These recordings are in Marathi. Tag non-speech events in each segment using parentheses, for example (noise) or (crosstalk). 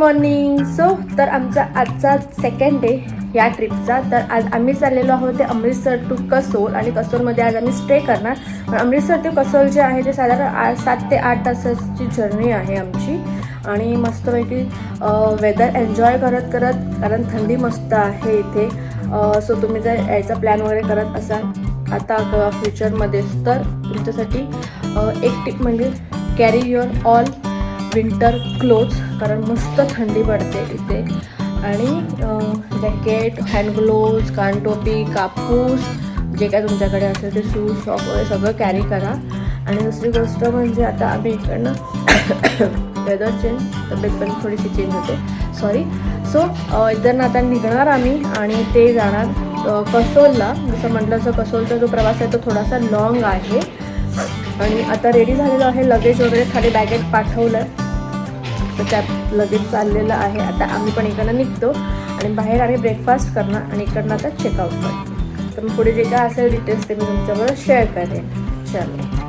मॉर्निंग सो तर आमचा आजचा सेकंड डे या ट्रिपचा तर आज आम्ही चाललेलो आहोत ते अमृतसर टू कसोल आणि कसोलमध्ये आज आम्ही स्टे करणार. पण अमृतसर ते कसोल जे आहे ते साधारण आठ सात ते आठ तासाची जर्नी आहे आमची. आणि मस्तपैकी वेदर एन्जॉय करत करत कारण थंडी मस्त आहे इथे. सो तुम्ही जर यायचा प्लॅन वगैरे करत असाल आता किंवा फ्युचरमध्ये तर तुमच्यासाठी एक टिप म्हणजे carry your all winter clothes कारण मस्त थंडी पडते इथे. आणि जॅकेट हँड ग्लोव्ज कानटोपी कापूस जे काय तुमच्याकडे असेल ते शूज शॉप वगैरे सगळं कॅरी करा. आणि दुसरी गोष्ट म्हणजे आता आम्ही इकडनं (coughs) वेदर चेंज तब्येत पण थोडीशी चेंज होते. सॉरी सो इथं आता निघणार आम्ही आणि ते जाणार कसोलला. जसं म्हटलं तसं कसोलचा जो प्रवास आहे तो थोडासा लॉंग आहे. आणि आता रेडी झालेलो आहे लगेज वगैरे खाली बॅगेत पाठवलं आहे तर त्यात लगेच चाललेलं आहे. आता आम्ही पण इकडनं निघतो आणि बाहेर आम्ही ब्रेकफास्ट करणार आणि इकडनं आता चेकआउट करतो तर मग पुढे जे काय असेल डिटेल्स ते मी तुमच्याबरोबर शेअर करेन. चलो.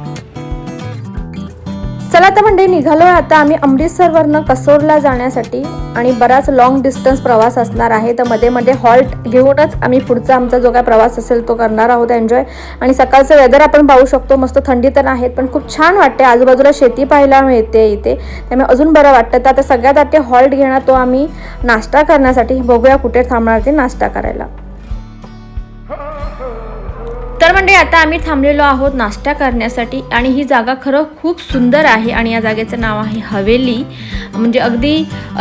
चला तर म्हणजे निघालो आहे आता आम्ही अमृतसरवरनं कसोरला जाण्यासाठी आणि बराच लॉंग डिस्टन्स प्रवास असणार आहे. तर मध्ये मध्ये हॉल्ट घेऊनच आम्ही पुढचा आमचा जो काय प्रवास असेल तो करणार आहोत एन्जॉय आणि सकाळचं वेदर आपण पाहू शकतो. मस्त थंडी तर आहेत पण खूप छान वाटते आजूबाजूला शेती पाहायला मिळते इथे. त्यामुळे अजून बरं वाटतं. तर आता सगळ्यात आधी हॉल्ट घेणार तो आम्ही नाश्ता करण्यासाठी. बघूया कुठे थांबणार ते नाश्ता करायला. तर म्हणजे आता आम्ही थांबलेलो आहोत नाश्ता करण्यासाठी आणि ही जागा खरं खूप सुंदर आहे आणि या जागेचं नाव आहे हवेली. म्हणजे अगदी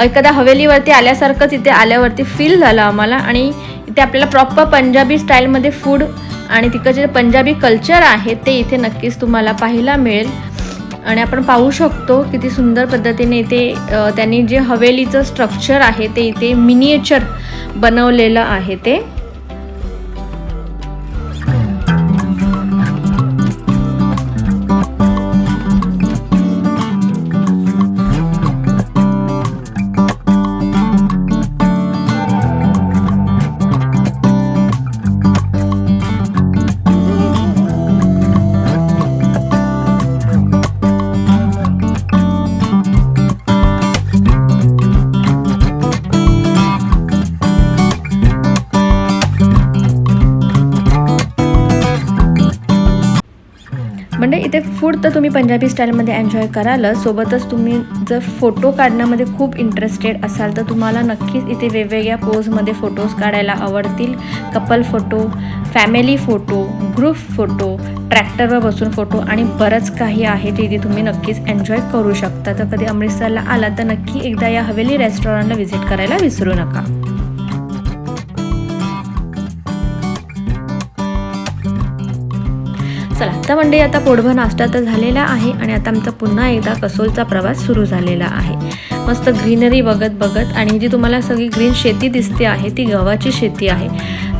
एखाद्या हवेलीवरती आल्यासारखंच इथे आल्यावरती फील झालं आम्हाला आणि इथे आपल्याला प्रॉपर पंजाबी स्टाईलमध्ये फूड आणि तिकडचे जे पंजाबी कल्चर आहे ते इथे नक्कीच तुम्हाला पाहायला मिळेल. आणि आपण पाहू शकतो किती सुंदर पद्धतीने इथे त्यांनी जे हवेलीचं स्ट्रक्चर आहे ते इथे मिनिएचर बनवलेलं आहे ते. म्हणजे इथे फूड तर तुम्ही पंजाबी स्टाईलमध्ये एन्जॉय करालच सोबतच तुम्ही जर फोटो काढण्यामध्ये खूप इंटरेस्टेड असाल तर तुम्हाला नक्कीच इथे वेगवेगळ्या पोजमध्ये फोटोज काढायला आवडतील. Couple photo family photo group photo ट्रॅक्टरवर बसून फोटो आणि बरंच काही आहे जे इथे तुम्ही नक्कीच एन्जॉय करू शकता. तर कधी अमृतसरला आला तर नक्की एकदा या हवेली रेस्टॉरंटला व्हिजिट करायला विसरू नका. चला तर म्हणजे आता पोटभर नाश्ता तर झालेला आहे आणि आता आमचा पुन्हा एकदा कसोलचा प्रवास सुरू झालेला आहे. मस्त ग्रीनरी बघत बघत आणि जी तुम्हाला सगळी ग्रीन शेती दिसते आहे ती गव्हाची शेती आहे.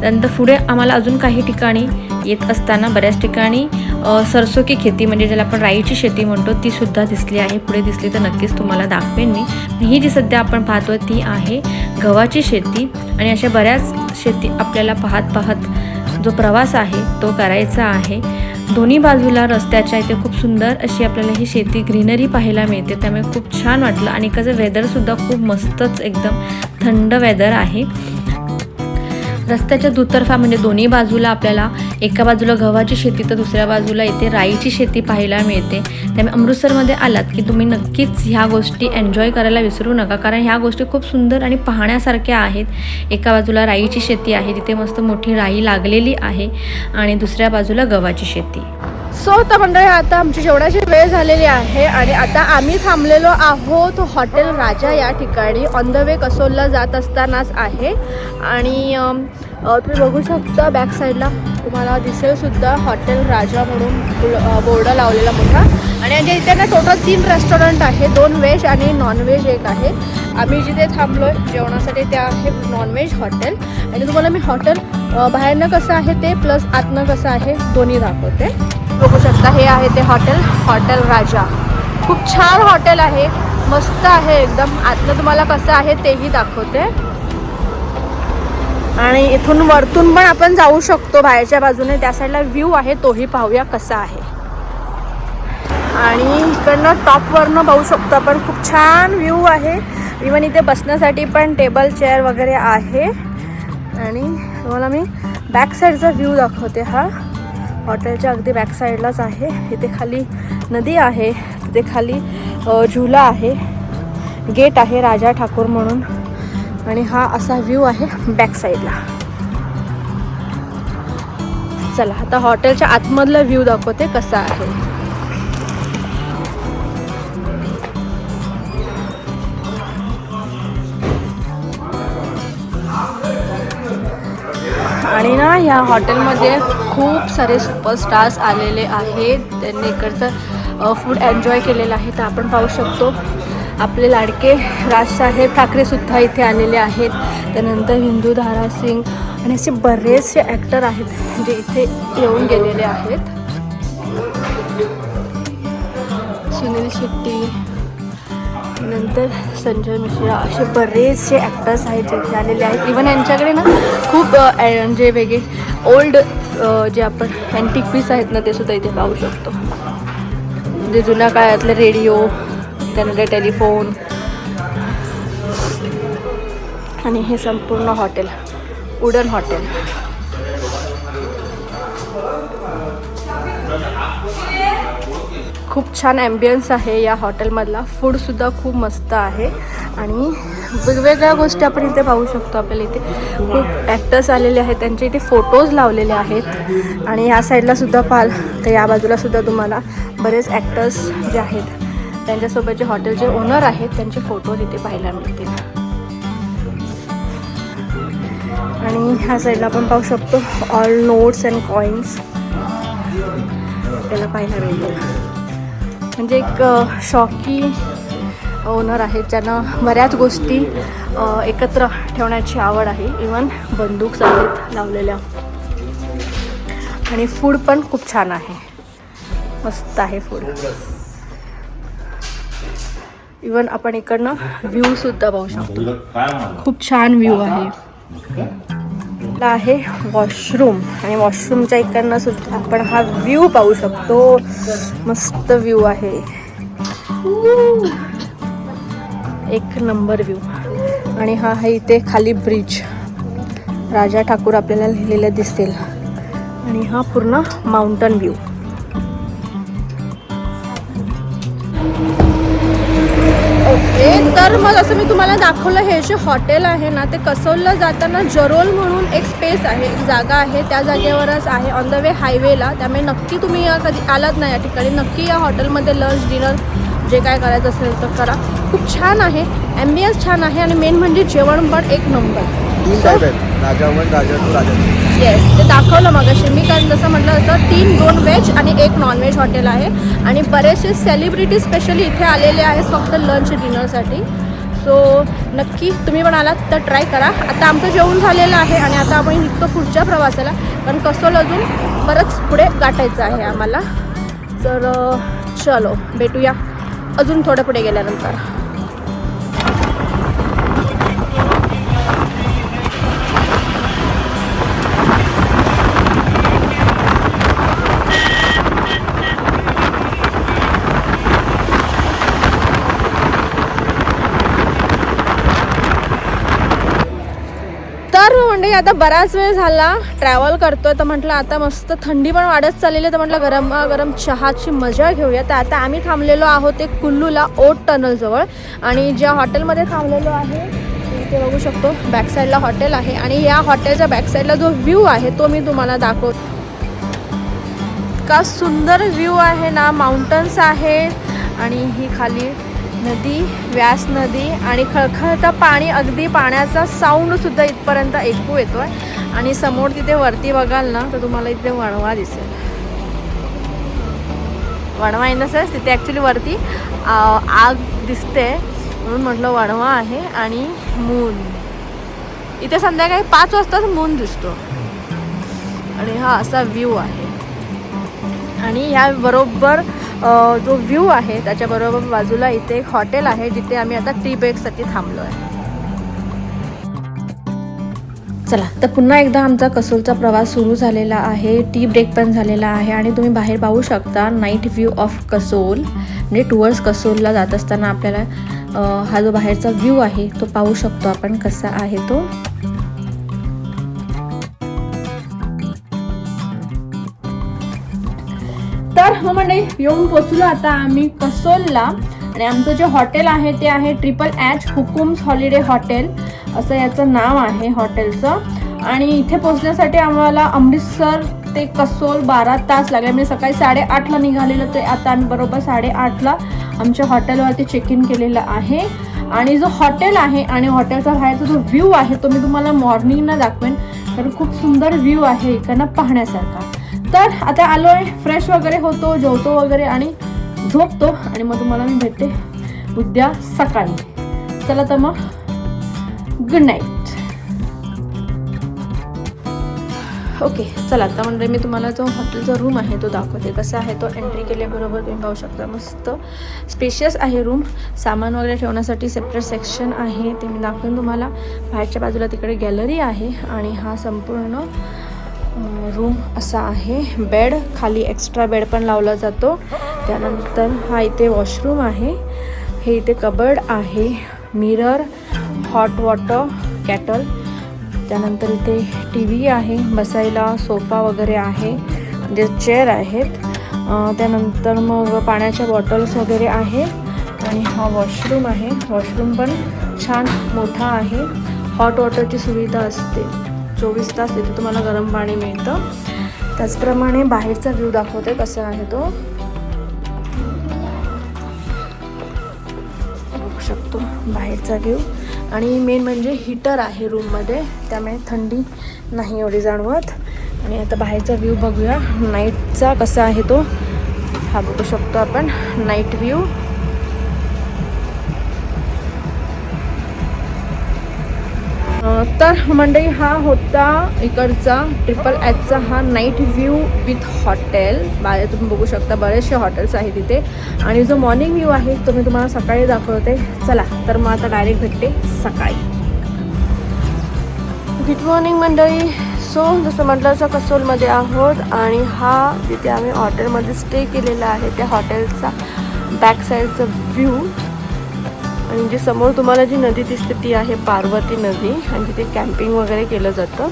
त्यानंतर पुढे आम्हाला अजून काही ठिकाणी येत असताना बऱ्याच ठिकाणी सरसो की खेती म्हणजे ज्याला आपण राईची शेती म्हणतो ती सुद्धा दिसली आहे. पुढे दिसली तर नक्कीच तुम्हाला दाखवेन मी. ही जी सध्या आपण पाहतो ती आहे गव्हाची शेती. आणि अशा बऱ्याच शेती आपल्याला पाहत पाहत जो प्रवास आहे तो करायचा आहे. दोन्ही बाजूला रस्त्याच्या इथे खूप सुंदर अशी आपल्याला ही शेती ग्रीनरी पाहायला मिळते. त्यामुळे खूप छान वाटलं. आणि कसं वेदरसुद्धा खूप मस्तच एकदम थंड वेदर आहे. रस्त्याच्या दुतर्फा म्हणजे दोन्ही बाजूला आपल्याला एका बाजूला गव्हाची शेती तर दुसऱ्या बाजूला इथे राईची शेती पाहायला मिळते. त्यामुळे अमृतसरमध्ये आलात की तुम्ही नक्कीच ह्या गोष्टी एन्जॉय करायला विसरू नका कारण ह्या गोष्टी खूप सुंदर आणि पाहण्यासारख्या आहेत. एका बाजूला राईची शेती आहे जिथे मस्त मोठी राई लागलेली आहे आणि दुसऱ्या बाजूला गव्हाची शेती. सो तर मंडळी आता आमची जेवणाची वेळ झालेली आहे आणि आता आम्ही थांबलेलो आहोत हॉटेल राजा या ठिकाणी. ऑन द वे कसोलला जात असतानाच आहे. आणि तुम्ही बघू शकता बॅक साईडला तुम्हाला दिसेल सुद्धा हॉटेल राजा म्हणून बोर्ड लावलेला मोठा. आणि म्हणजे इथे ना टोटल तीन रेस्टॉरंट आहे दोन व्हेज आणि नॉनव्हेज एक आहे. आम्ही जिथे थांबलो आहे जेवणासाठी ते आहे नॉनव्हेज हॉटेल आणि तुम्हाला मी हॉटेल बाहेरनं कसं आहे ते प्लस आतनं कसं आहे दोन्ही दाखवते. बघू शकता हे आहे ते हॉटेल हॉटेल राजा. खूप छान हॉटेल आहे. मस्त आहे एकदम. आतलं तुम्हाला कसं आहे तेही दाखवते. आणि इथून वरतून पण आपण जाऊ शकतो बाहेरच्या बाजूने. त्या साईडला व्ह्यू आहे तोही पाहूया कसा आहे. आणि इकडनं टॉपवरनं पाहू शकतो आपण. खूप छान व्ह्यू आहे. इवन इथे बसण्यासाठी पण टेबल चेअर वगैरे आहे. आणि तुम्हाला मी बॅक साईडचा व्ह्यू दाखवते हा. हॉटेलच्या अगदी बॅक साईडलाच आहे. इथे खाली नदी आहे. तिथे खाली झुला आहे. गेट आहे राजा ठाकूर म्हणून. आणि हा असा व्ह्यू आहे बॅक साईडला चला आता हॉटेलच्या आतमधला व्ह्यू दाखवते कसा आहे. आणि ना ह्या हॉटेलमध्ये खूप सारे सुपरस्टार्स आलेले आहेत. त्यांनी इकडचं फूड एन्जॉय केलेलं आहे. तर आपण पाहू शकतो आपले लाडके राजसाहेब ठाकरेसुद्धा इथे आलेले आहेत. त्यानंतर हिंदू धारा सिंग आणि असे बरेचसे ॲक्टर आहेत जे इथे येऊन गेलेले आहेत. सुनील शेट्टी नंतर संजय मिश्रा असे बरेचसे ॲक्टर्स आहेत जे झालेले आलेले आहेत. इवन यांच्याकडे ना खूप जे म्हणजे वेगळे ओल्ड जे आपण अँटिक पीस आहेत ना ते सुद्धा इथे पाहू शकतो. म्हणजे जुन्या काळातले रेडिओ त्यानंतर टेलिफोन आणि हे संपूर्ण हॉटेल उडन हॉटेल खूप छान ॲम्बियन्स आहे या हॉटेलमधला फूडसुद्धा खूप मस्त आहे. आणि वेगवेगळ्या गोष्टी आपण इथे पाहू शकतो आपल्याला इथे. खूप ॲक्टर्स आलेले आहेत. त्यांचे इथे फोटोज लावलेले आहेत. आणि या साईडलासुद्धा पाल तर या बाजूलासुद्धा तुम्हाला बरेच ॲक्टर्स जे आहेत त्यांच्यासोबत जे हॉटेलचे ओनर आहेत त्यांचे फोटोज इथे पाहायला मिळतील. आणि ह्या साईडला आपण पाहू शकतो ऑल नोट्स अँड कॉईन्स आपल्याला पाहायला मिळतील. म्हणजे एक शॉकी ओनर आहेत ज्यांना बऱ्याच गोष्टी एकत्र ठेवण्याची आवड आहे. इवन बंदूक आहेत लावलेल्या. आणि फूड पण खूप छान आहे. मस्त आहे फूड इवन आपण इकडनं व्ह्यू सुद्धा पाहू शकतो. खूप छान व्ह्यू आहे. ला आहे वॉशरूम आणि वॉशरूमच्या इकडनं सुद्धा आपण हा व्ह्यू पाहू शकतो. मस्त व्ह्यू आहे. एक नंबर व्ह्यू आणि हा आहे इथे खाली ब्रिज राजा ठाकूर आपल्याला लिहिलेलं दिसेल. आणि हा पूर्ण माउंटन व्ह्यू तर मग असं मी तुम्हाला दाखवलं हे जे हॉटेल आहे ना ते कसोलला जाताना जरोल म्हणून एक स्पेस आहे एक जागा आहे. त्या जागेवरच आहे ऑन द वे हायवेला त्यामुळे नक्की तुम्ही या कधी आलात ना या ठिकाणी. नक्की या हॉटेलमध्ये लंच डिनर जे काय करायचं असेल तर करा. खूप छान आहे ॲम्बियन्स छान आहे आणि मेन म्हणजे जेवण पण एक नंबर तीन टाईप आहेत. राजा वन राजा टू राजा येस ते दाखवलं मग मी कारण जसं म्हटलं तसं तीन दोन व्हेज आणि एक नॉनव्हेज हॉटेल आहे. आणि बरेचसे सेलिब्रिटी स्पेशली इथे आलेले आहेत फक्त लंच डिनरसाठी सो नक्की तुम्ही पण आलात तर ट्राय करा. आता आमचं जेवण झालेलं आहे आणि आता आपण निघतो पुढच्या प्रवासाला. कारण कसोल अजून बरंच पुढे गाठायचं आहे आम्हाला. तर चलो भेटूया. अजून थोडं पुढे गेल्यानंतर. तर म्हणजे आता बराच वेळ झाला. ट्रॅव्हल करतोय तर म्हटलं आता मस्त थंडी पण वाढत चाललेली आहे. तर म्हटलं गरम गरम चहाची मजा घेऊया. तर आता आम्ही थांबलेलो आहोत ते कुल्लूला ओट टनलजवळ आणि ज्या हॉटेलमध्ये थांबलेलो आहे ते बघू शकतो. बॅक साईडला हॉटेल आहे. आणि या हॉटेलच्या बॅक साईडला जो व्ह्यू आहे तो मी तुम्हाला दाखवतो. का सुंदर व्ह्यू आहे ना. माउंटन्स आहे आणि ही खाली नदी व्यास नदी आणि खळखळतं पाणी अगदी पाण्याचा साऊंडसुद्धा इथपर्यंत ऐकू आहे आणि समोर तिथे वरती बघाल ना तर तुम्हाला इथे वणवा दिसेल. वणवा इन द सेन्स तिथे ॲक्च्युली वरती आग दिसते. म्हणून म्हटलं वणवा आहे आणि मून इथे संध्याकाळी पाच वाजताच मून दिसतो. आणि हा असा व्ह्यू आहे. आणि ह्या बरोबर जो व्ह्यू आहे त्याच्याबरोबर बाजूला इथे एक हॉटेल आहे जिथे आम्ही आता टी ब्रेकसाठी थांबलो आहे चला तर पुन्हा एकदा आमचा कसोलचा प्रवास सुरू झालेला आहे. टी ब्रेक पण झालेला आहे आणि तुम्ही बाहेर पाहू शकता नाईट व्ह्यू ऑफ कसोल. म्हणजे टुवर्ड्स कसोलला जात असताना आपल्याला हा जो बाहेरचा व्ह्यू आहे तो पाहू शकतो आपण कसा आहे तो. हो मंडळी येऊन पोचलो आता आम्ही कसोलला. आणि आमचं जे हॉटेल आहे ते आहे triple H Hukums holiday hotel. असं याचं नाव आहे हॉटेलचं. आणि इथे पोचण्यासाठी आम्हाला अमृतसर ते कसोल बारा तास लागले. म्हणजे सकाळी साडेआठला निघालेलं ते आता आम्ही बरोबर साडेआठला आमच्या हॉटेलवरती चेक इन केलेलं आहे. आणि जो हॉटेल आहे आणि हॉटेलचा बाहेरचा जो व्ह्यू आहे तो मी तुम्हाला मॉर्निंगला दाखवेन तर खूप सुंदर व्ह्यू आहे इकडनं पाहण्यासारखा. तर आता आलो आहे फ्रेश वगैरे होतो जेवतो वगैरे आणि झोपतो. आणि मग तुम्हाला मी भेटते उद्या सकाळी. चला तर मग गुड नाईट ओके चला आता म्हणजे मी तुम्हाला जो हॉटेलचा रूम आहे तो दाखवते. कसा आहे तो एंट्री केल्याबरोबर तुम्ही पाहू शकता. मस्त स्पेशियस आहे रूम सामान वगैरे ठेवण्यासाठी सेपरेट सेक्शन आहे. ते मी दाखवून तुम्हाला. बाहेरच्या बाजूला तिकडे गॅलरी आहे. आणि हा संपूर्ण रूम असा आहे. बेड खाली एक्स्ट्रा बेड पण लावला जातो. त्यानंतर हा इथे वॉशरूम आहे. हे इथे कबर्ड आहे. मिरर हॉट वॉटर कॅटल त्यानंतर इथे टी व्ही आहे. बसायला सोफा वगैरे आहे. म्हणजे चेअर आहेत. त्यानंतर मग पाण्याच्या बॉटल्स वगैरे आहे. आणि हा वॉशरूम आहे. वॉशरूम पण छान मोठा आहे. हॉट वॉटरची सुविधा असते. चोवीस तास तिथे तुम्हाला गरम पाणी मिळतं. त्याचप्रमाणे बाहेरचा व्ह्यू दाखवते कसा आहे तो. बघू शकतो बाहेरचा व्ह्यू आणि मेन म्हणजे हीटर आहे रूममध्ये त्यामुळे थंडी नाही एवढी जाणवत. आणि आता बाहेरचा व्ह्यू बघूया. नाईटचा कसा आहे तो. हा बघू शकतो आपण. नाईट व्ह्यू तर मंडळी हा होता इकडचा ट्रिपल एचचा हा नाईट व्ह्यू विथ हॉटेल. बाहेर तुम्ही बघू शकता बरेचसे हॉटेल्स आहेत तिथे आणि जो मॉर्निंग व्ह्यू आहे तो मी तुम्हाला सकाळी दाखवते. चला तर मग आता डायरेक्ट भेटते सकाळी. गुड मॉर्निंग मंडळी. सो जसं म्हटलं असं कसोलमध्ये आहोत. आणि हा जिथे आम्ही हॉटेलमध्ये स्टे केलेला आहे त्या हॉटेलचा बॅक साईडचा व्ह्यू आणि जे समोर तुम्हाला जी नदी दिसते ती आहे पार्वती नदी. आणि तिथे कॅम्पिंग वगैरे केलं जातं.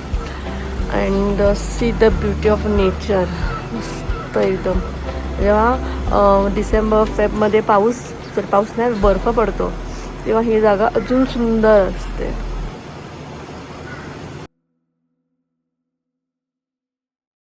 And see the beauty of nature मस्त एकदम. जेव्हा डिसेंबर फेबमध्ये पाऊस जर पाऊस नाही बर्फ पडतो तेव्हा ही जागा अजून सुंदर असते.